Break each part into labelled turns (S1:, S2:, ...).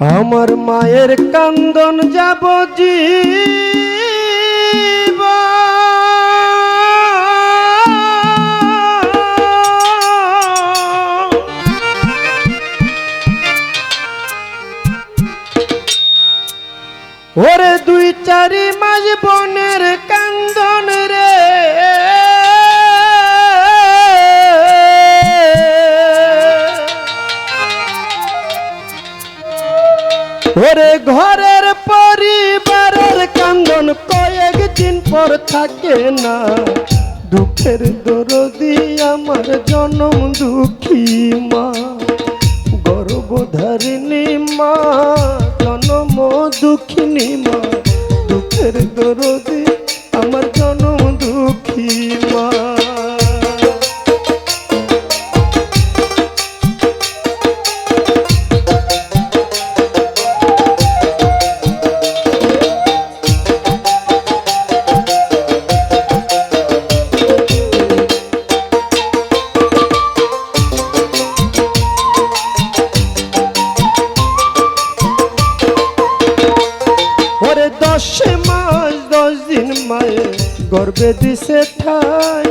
S1: আমার মায়ের কান্দন যাব ওরে দুই চারি মাঝ বনের কান্দন ওরে ঘরের পরিবারের কান্দন কয়েকদিন পর থাকে না। দুঃখের দরদি আমার জনম দুঃখী মা। গর্ভধারিণী মা, জনম দুঃখিনী মা। দুঃখের দরদি আমার জনম দুঃখী মা। গর্বে দিছে ঠাই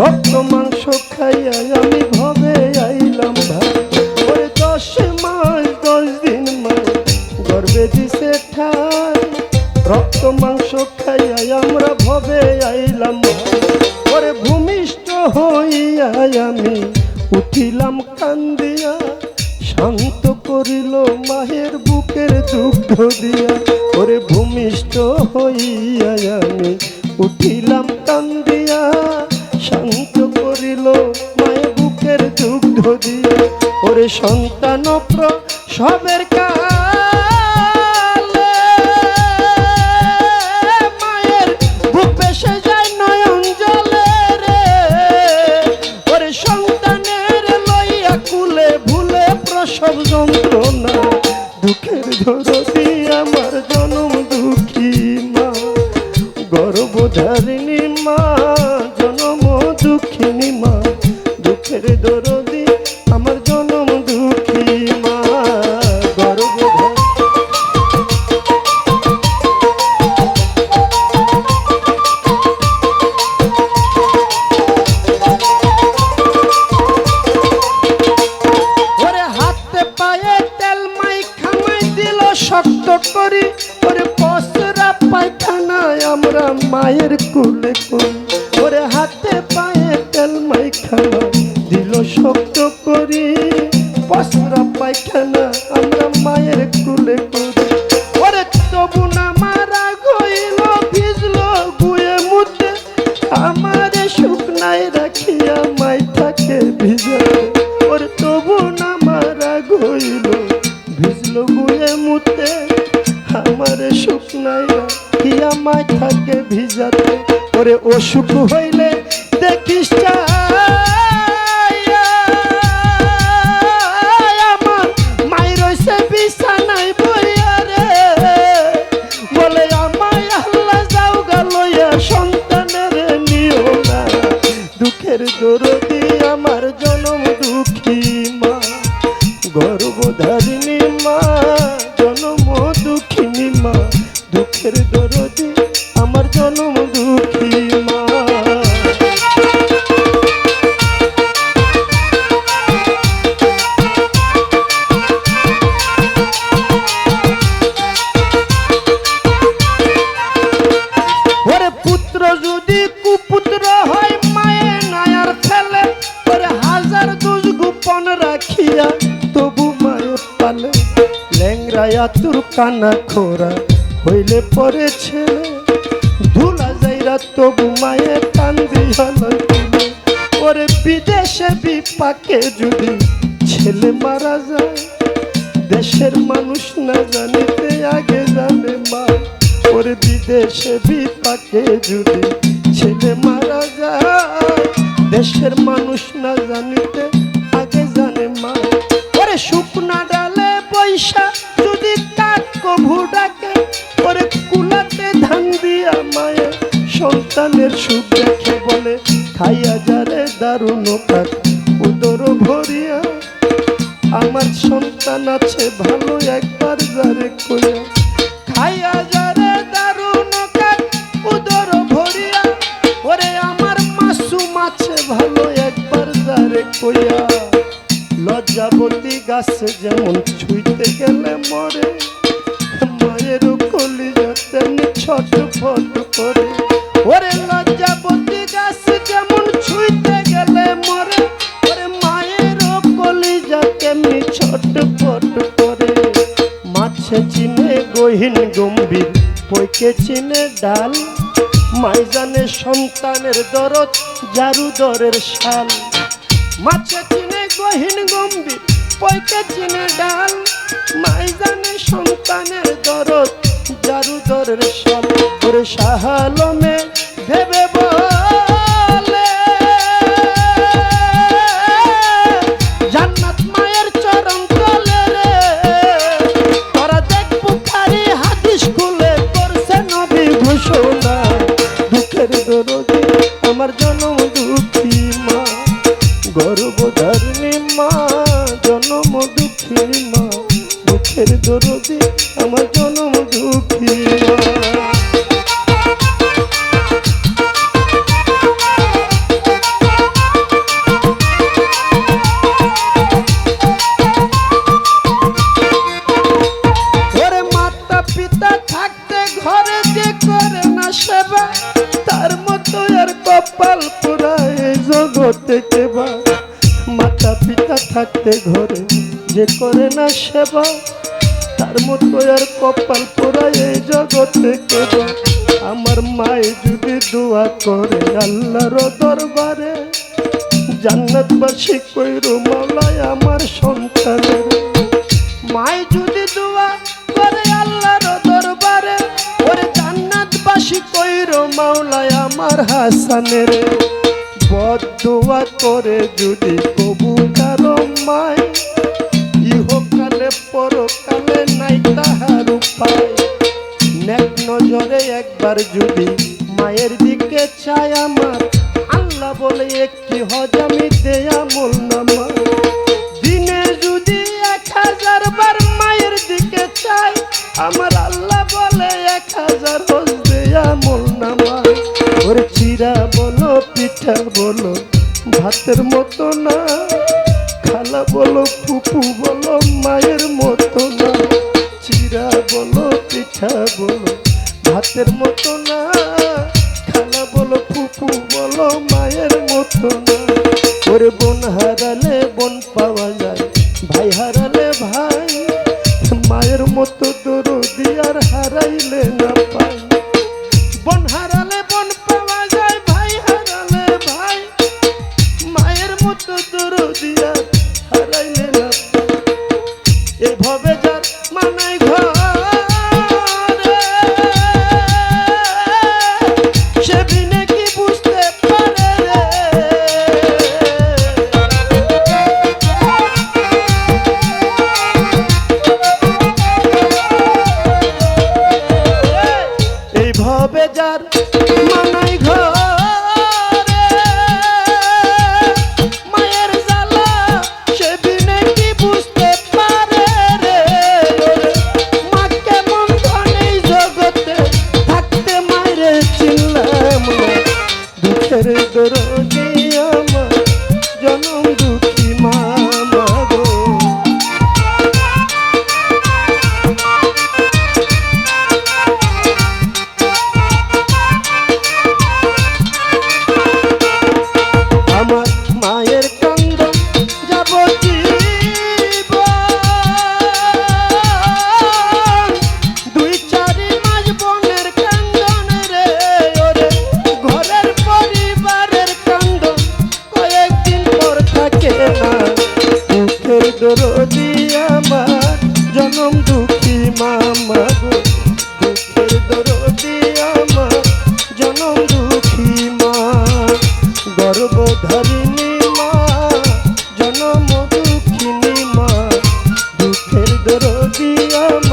S1: রক্ত মাংস খাইয়া আমি ভবে আইলাম ভাই। ওরে দশ মাস, দশ দিন মায়ে গর্বে দিছে ঠাই, রক্ত, মাংস খাইয়া আমরা ভবে আইলাম ওরে ভূমিষ্ঠ হইয়া আমি উঠিলাম কান্দিয়া, শান্ত করিল মাহের বুকের দুগ্ধ দিয়া। ওরে ভূমিষ্ঠ হইয়া আমি উঠিলাম কান্দিয়া, শান্ত করিল মায়ের বুকের দুগ্ধ দিয়া ওরে সন্তান সবের কালে, মায়ের বুক পেশে যায় নয়ন জলে রে। ওরে সন্তানের লইয়া কুলে ভুলে প্রসব যন্ত্রণা, দুঃখের ধরতি আমার জনম। আমরা মায়ের কুলে করি ওরে হাতে পায়ে তেল মাই খামাই দিল শক্ত করি। পসরা পায়খানা, আমরা মায়ের কুলে করি ওরে তবু না মারা গইল, ভিজলো গুয়ে মুদে আমার শুকনায় রাখিয়া মাই থাকে ভিজাতে ওর তবু না মারা গইল, ভিজলো গুয়ে মুতে। আমার নাই কি মাই থাকে ভিজাতে? ওরে অসুখ হইলে দেখিস চাইয়া, কানা খোরা হইলে পরে ছেলে। ধুলা যাইরা তবু মায়ে কান্দি হল ওরে বিদেশে বিপাকে যদি ছেলে মারা যায়, দেশের মানুষ না জানিতে আগে জানে মা। ওরে বিদেশে বিপাকে যদি ছেলে মারা যায়, দেশের মানুষ না জানিতে কাক উদর ভরিয়া। আমার সন্তান আছে ভালো একবার যারে কইয়া। খাইয়া যারে দারুণ উদর ভরিয়া। ওরে আমার মাসুম আছে ভালো একবার যারে কইয়া। লজ্জাবতী গাছে যেমন ছুঁইতে গেলে মরে, মায়ের কলিজা তেমনি ছট ফট করে। ওরে লজ্জাবতী ডাল। মাই জানে সন্তানের দরদ জারু দরের শাল। মাছে চিনে গহীন গম্ভীর পৈকে চিনে ডাল। মাই জানে সন্তানের দরদ জারু দরের শাল। ওরে সাহালমে ভেবে আমার জনম দুঃখী সেবা, তার মতো আর কপাল পুরা এই জগতে কেবা মাতা পিতা থাকতে ঘরে যে করে না সেবা তার মতো আর কপাল পুরা এই জগতে কেবা আমার মায়ে যদি দোয়া করে আল্লাহর দরবারে, জান্নাতবাসী কইরো মাওলায় আমার সন্তানের। মাই যদি দোয়া করে আল্লাহর দরবারে, ওরে জান্নাতবাসী কইরো মাওলায় আমার হাসানের। বদ দোয়া করে যদি কবু কারও মাই ইহকালে পরকালে নাই তাহার উপায়। নেক নজরে একবার যদি মায়ের দিকে চাই আমার, আল্লাহ বলে একটি হজ আমি দেয়া মোল নামা। দিনে যদি এক হাজার বার মায়ের দিকে চাই আমার আল্লাহ বলে এক হাজার হজ দেয়া মোল নামা। ওরে চিরা বলো, পিঠা বলো, ভাতের মতো না। খালা বলো, ফুপু বলো, মায়ের মতো বলো বলো ভাতের মতো না। খালা বলো ফুপু বলো, মায়ের মতো না। ওরে বোন হারালে বোন পাওয়া যায়, ভাই হারালে ভাই। মায়ের মতো দরদি আর হারাইলে না পাই। বোন হারালে বোন পাওয়া যায়, ভাই হারালে ভাই। মায়ের মতো দরদি আর হারাইলে না এভাবে দরদি আমার